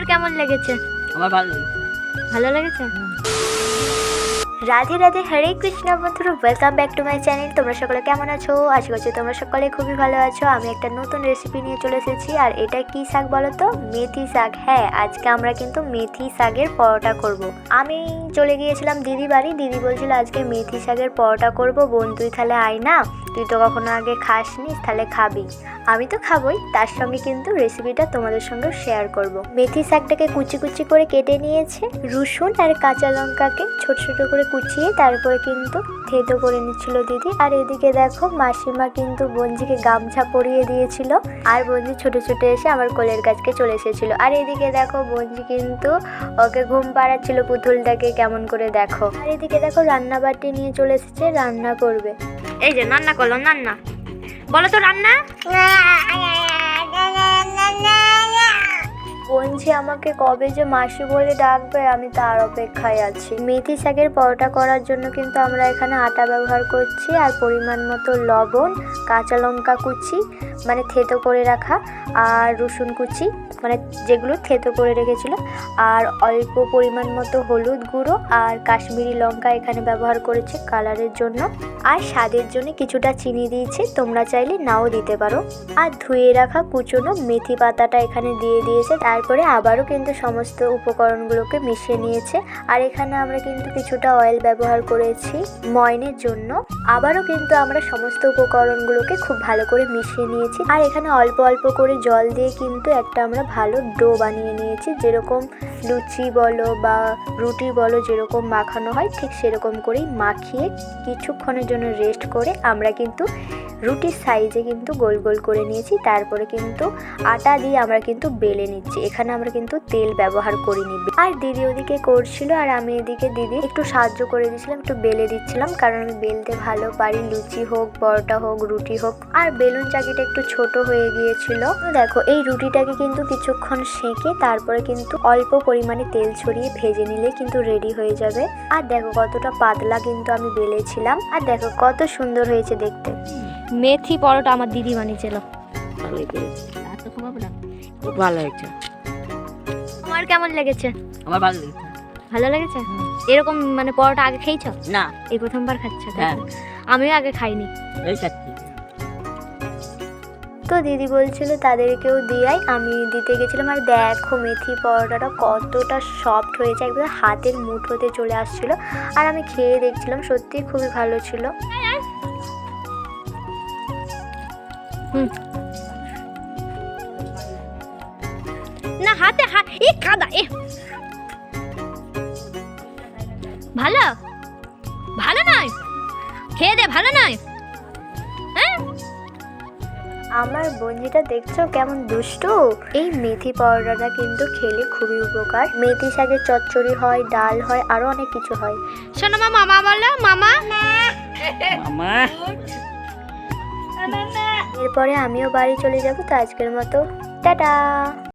তোমার কেমন লেগেছে? আমার ভালো লেগেছে। ভালো লেগেছে? রাধে রাধে হরে কৃষ্ণ বন্ধুরা welcome back to my channel তোমরা সকলে কেমন আছো? আশা করছি তোমরা সকলে খুবই ভালো আছো। আমি একটা নতুন রেসিপি নিয়ে চলে এসেছি আর এটা কি শাক বলো তো মেথি শাক। হ্যাঁ আজকে আমরা কিন্তু মেথি শাকের পরোটা করব। আমি চলে গিয়েছিলাম দিদি বাড়ি। দিদি বলছিল আজকে মেথি শাকের পরোটা করব। বোন তুই তাহলে আয় না। তুই তো কখনো আগে খাসনি তাহলে খাবি। আমি তো খাবই, তার সঙ্গে কিন্তু রেসিপিটা তোমাদের সঙ্গে শেয়ার করব। মেথি শাকটাকে কুচি কুচি করে কেটে নিয়েছে, রসুন আর কাঁচা লঙ্কাকে ছোট ছোট করে কুচিয়ে তারপরে কিন্তু থেতো করে নিচ্ছিল দিদি। আর এদিকে দেখো, মাসিমা কিন্তু বঞ্জিকে গামছা পরিয়ে দিয়েছিল, আর বঞ্জি ছোট ছোট এসে আমার কোলের কাছকে চলে এসেছিল। আর এদিকে দেখো, বঞ্জি কিন্তু ওকে ঘুম পাড়াচ্ছিল পুতুলটাকে, কেমন করে দেখো। আর এদিকে দেখো রান্না বাটি নিয়ে চলে এসেছে, রান্না করবে। এই যে রান্না করল রান্না বলো তো রান্না? বঞ্জি আমাকে কবে যে মাসি বলে ডাকবে, আমি তার অপেক্ষায় আছি। মেথি শাকের পরোটা করার জন্য কিন্তু আমরা এখানে আটা ব্যবহার করছি আর পরিমাণ মতো লবণ, কাঁচা লঙ্কা কুচি মানে থেতো করে রাখা, আর রসুন কুচি মানে যেগুলো থেতো করে রেখেছিল, আর অল্প পরিমাণ মতো হলুদ গুঁড়ো আর কাশ্মীরি লঙ্কা এখানে ব্যবহার করেছি কালারের জন্য। আর স্বাদের জন্য কিছুটা চিনি দিয়েছি, তোমরা চাইলে নাও দিতে পারো। আর ধুয়ে রাখা কুচনো মেথি পাতাটা এখানে দিয়ে দিয়েছে, তারপরে আবারও কিন্তু সমস্ত উপকরণগুলোকে মিশিয়ে নিয়েছে। আর এখানে আমরা কিন্তু কিছুটা অয়েল ব্যবহার করেছি ময়নের জন্য। আবারও কিন্তু আমরা সমস্ত উপকরণগুলোকে খুব ভালো করে মিশিয়ে নিয়েছি। আর এখানে অল্প অল্প করে জল দিয়ে কিন্তু একটা আমরা ভালো ডো বানিয়ে নিয়েছি, যেরকম লুচি বলো বা রুটি বলো যেরকম মাখানো হয়, ঠিক সেরকম করেই মাখিয়ে কিছুক্ষণের জন্য রেস্ট করে আমরা কিন্তু রুটির সাইজে কিন্তু গোল গোল করে নিয়েছি। তারপরে কিন্তু আটা দিয়ে আমরা কিন্তু বেলে নিচ্ছি। এখানে আমরা কিন্তু তেল ব্যবহার করিনি। আর দিদি ওদিকে করছিল আর আমি এদিকে দিদি একটু সাহায্য করে দিয়েছিলাম, একটু বেলে দিচ্ছিলাম। কারণ আমি বেলতে ভালো পারি, লুচি হোক, পরোটা হোক, রুটি হোক। আর বেলুন চাকিটা একটু ছোট হয়ে গিয়েছিল। দেখো, এই রুটিটাকে কিন্তু কিছুক্ষণ সেঁকে তারপরে কিন্তু অল্প পরিমাণে তেল ছড়িয়ে ভেজে নিলে কিন্তু রেডি হয়ে যাবে। আর দেখো কতটা পাতলা কিন্তু আমি বেলেছিলাম। আর দেখো কত সুন্দর হয়েছে দেখতে। মেথি পরোটা আমার দিদি বানিয়েছিল। খাব না। খুব ভালো হয়েছে। তোমার কেমন লেগেছে? আমার ভালো লেগেছে। ভালো লেগেছে? এরকম মানে পরোটা আগে খেয়েছ? না। এই প্রথমবার খাচ্ছ হ্যাঁ। আমিও আগে খাইনি। এই খাচ্ছি। তো দিদি বলছিল তাদেরকেও দিয়াই। আমি দিতে গেছিলাম আর দেখো মেথি পরোটাটা কতটা সফট হয়েছে, একদম হাতের মুঠোতে চলে আসছিল। আর আমি খেয়ে দেখছিলাম, সত্যি খুবই ভালো ছিল। না, হাতে হা এ এ। ভালো? ভালো নয়? খেয়ে দে, ভালো নয়? আমার বঞ্জিটা দেখছ কেমন দুষ্টু? এই মেথি পাউডারটা কিন্তু খেলে খুবই উপকার। মেথি শাকের চচ্চড়ি হয় ডাল হয় আরও অনেক কিছু হয়। শোনো মা মামা বলো মামা। মামা। এরপরে আমিও বাড়ি চলে যাব তো আজকের মতো। টাটা।